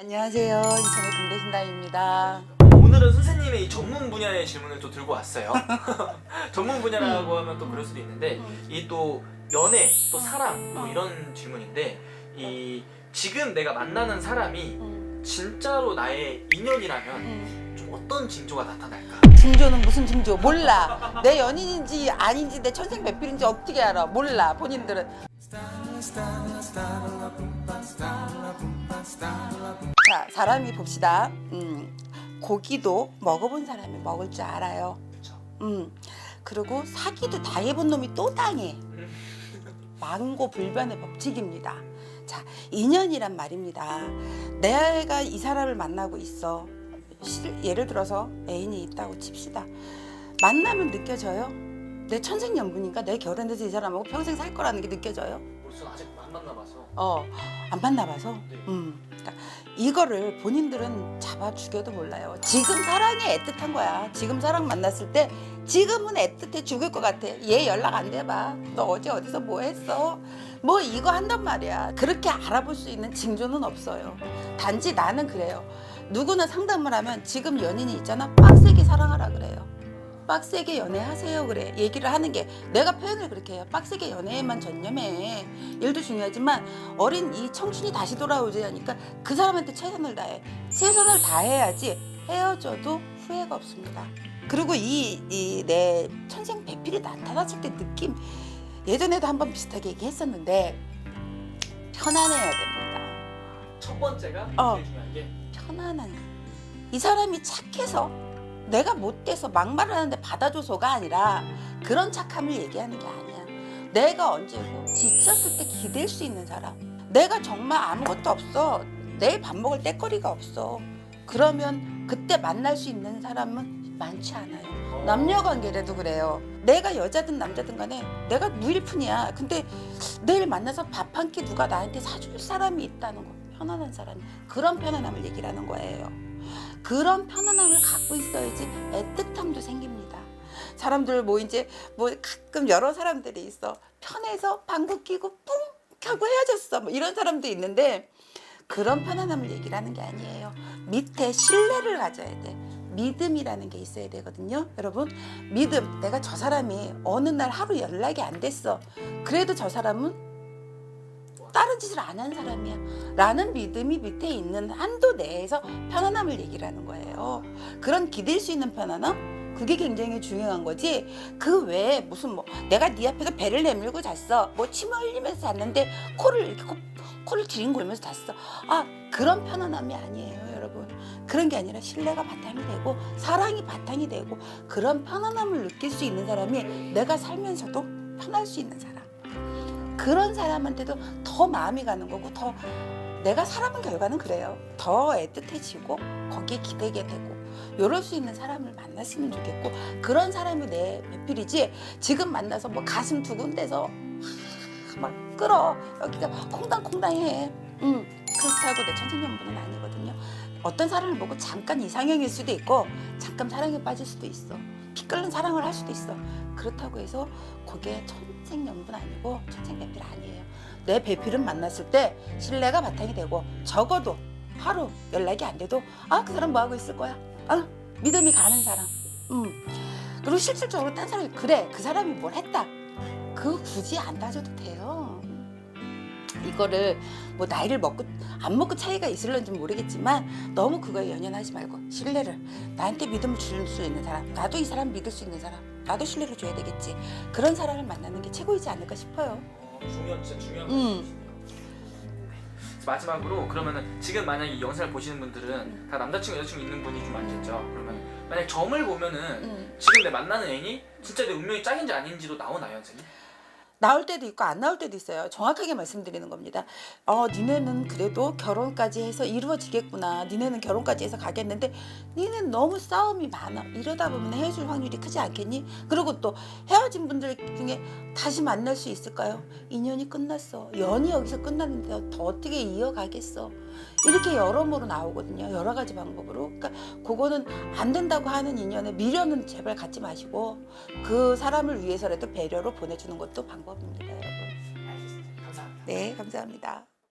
안녕하세요. 인천의 금대신당입니다. 오늘은 선생님의 이 전문 분야의 질문을 또 들고 왔어요. 전문 분야라고 하면 또 그럴 수도 있는데 이 또 연애 또 사랑 뭐 이런 질문인데 이 지금 내가 만나는 사람이 음, 진짜로 나의 인연이라면 음. 좀 어떤 징조가 나타날까? 징조는 무슨 징조? 몰라. 내 연인인지 아닌지 내 천생 배필인지 어떻게 알아? 몰라. 본인들은. 자, 사람이 봅시다. 음, 고기도 먹어본 사람이 먹을 줄 알아요. 음, 그리고 사기도 다 해본 놈이 또 당해. 망고 불변의 법칙입니다. 자, 인연이란 말입니다. 내가 이 사람을 만나고 있어. 실- 예를 들어서 애인이 있다고 칩시다. 만나면 느껴져요? 내 천생연분인가? 내 결혼해서 이 사람하고 평생 살 거라는 게 느껴져요? 안 만나봐서 어, 안 만나봐서. 네. 음. 그러니까 이거를 본인들은 잡아 죽여도 몰라요. 지금 사랑이 애틋한 거야. 지금 사랑 만났을 때 지금은 애틋해 죽을 것 같아. 얘 연락 안 돼봐. 너 어제 어디서 뭐 했어? 뭐 이거 한단 말이야. 그렇게 알아볼 수 있는 징조는 없어요. 단지 나는 그래요. 누구나 상담을 하면 지금 연인이 있잖아. 빡세게 사랑하라 그래요. 빡세게 연애하세요. 그래. 얘기를 하는 게 내가 표현을 그렇게 해요. 빡세게 연애에만 전념해. 일도 중요하지만 어린 이 청춘이 다시 돌아오지 하니까 그 사람한테 최선을 다해. 최선을 다해야지 헤어져도 후회가 없습니다. 그리고 이 이 내 천생 배필이 나타났을 때 느낌 예전에도 한번 비슷하게 얘기했었는데 편안해야 됩니다. 첫 번째가 어. 제일 중요한 게? 편안한 이 사람이 착해서 내가 못돼서 막말을 하는데 받아줘서가 아니라 그런 착함을 얘기하는 게 아니야 내가 언제고 지쳤을 때 기댈 수 있는 사람 내가 정말 아무것도 없어 내일 밥 먹을 때거리가 없어 그러면 그때 만날 수 있는 사람은 많지 않아요 어, 남녀 관계라도 그래요. 내가 여자든 남자든 간에 내가 무일푼이야. 근데 내일 만나서 밥 한 끼 누가 나한테 사줄 사람이 있다는 거. 편안한 사람. 그런 편안함을 얘기를 하는 거예요. 그런 편안함을 갖고 있어야지 애틋함도 생깁니다. 사람들 뭐 이제 뭐 가끔 여러 사람들이 있어. 편해서 방구 끼고 뿡 하고 헤어졌어. 뭐 이런 사람도 있는데 그런 편안함을 얘기를 하는 게 아니에요. 밑에 신뢰를 가져야 돼. 믿음이라는 게 있어야 되거든요. 여러분, 믿음. 내가 저 사람이 어느 날 하루 연락이 안 됐어. 그래도 저 사람은 다른 짓을 안 한 사람이야. 라는 믿음이 밑에 있는 한도 내에서 편안함을 얘기를 하는 거예요. 그런 기댈 수 있는 편안함? 그게 굉장히 중요한 거지. 그 외에 무슨 뭐 내가 네 앞에서 배를 내밀고 잤어. 뭐 침 흘리면서 잤는데 코를 이렇게 코, 코를 들이골면서 잤어. 아 그런 편안함이 아니에요, 여러분. 그런 게 아니라 신뢰가 바탕이 되고 사랑이 바탕이 되고 그런 편안함을 느낄 수 있는 사람이 내가 살면서도 편할 수 있는 사람. 그런 사람한테도 더 마음이 가는 거고 더 내가 살아본 결과는 그래요. 더 애틋해지고 거기에 기대게 되고 이럴 수 있는 사람을 만났으면 좋겠고 그런 사람이 내 배필이지 지금 만나서 뭐 가슴 두근대서 막 끌어 여기가 콩당콩당해. 응 그렇다고 내 천생연분은 아니거든요. 어떤 사람을 보고 잠깐 이상형일 수도 있고 잠깐 사랑에 빠질 수도 있어. 피 끓는 사랑을 할 수도 있어. 그렇다고 해서 그게 천생연분 아니고 천생배필 아니에요. 내 배필은 만났을 때 신뢰가 바탕이 되고 적어도 하루 연락이 안 돼도 아 그 사람 뭐 하고 있을 거야. 아 믿음이 가는 사람. 음. 그리고 실질적으로 딴 사람이 그래 그 사람이 뭘 했다. 그 굳이 안 따져도 돼요. 이거를 뭐 나이를 먹고 안 먹고 차이가 있을런지 모르겠지만 너무 그거에 연연하지 말고 신뢰를 나한테 믿음을 줄 수 있는 사람 나도 이 사람 믿을 수 있는 사람 나도 신뢰를 줘야 되겠지 그런 사람을 만나는 게 최고이지 않을까 싶어요 어, 중요한 진짜 중요한 음. 그래서 마지막으로 그러면은 지금 만약 이 영상을 보시는 분들은 다 남자친구 여자친구 있는 분이 좀 많겠죠. 그러면 만약 점을 보면은 음. 지금 내 만나는 애인이 진짜 내 운명이 짝인지 아닌지도 나오나요, 선생님? 나올 때도 있고 안 나올 때도 있어요. 정확하게 말씀드리는 겁니다. 어, 니네는 그래도 결혼까지 해서 이루어지겠구나. 니네는 결혼까지 해서 가겠는데 니는 너무 싸움이 많아. 이러다 보면 헤어질 확률이 크지 않겠니? 그리고 또 헤어진 분들 중에 다시 만날 수 있을까요? 인연이 끝났어. 연이 여기서 끝났는데 더 어떻게 이어가겠어? 이렇게 여러모로 나오거든요. 여러 가지 방법으로. 그러니까 그거는 안 된다고 하는 인연에 미련은 제발 갖지 마시고 그 사람을 위해서라도 배려로 보내주는 것도 방법입니다, 여러분. 알겠습니다. 감사합니다. 네, 감사합니다.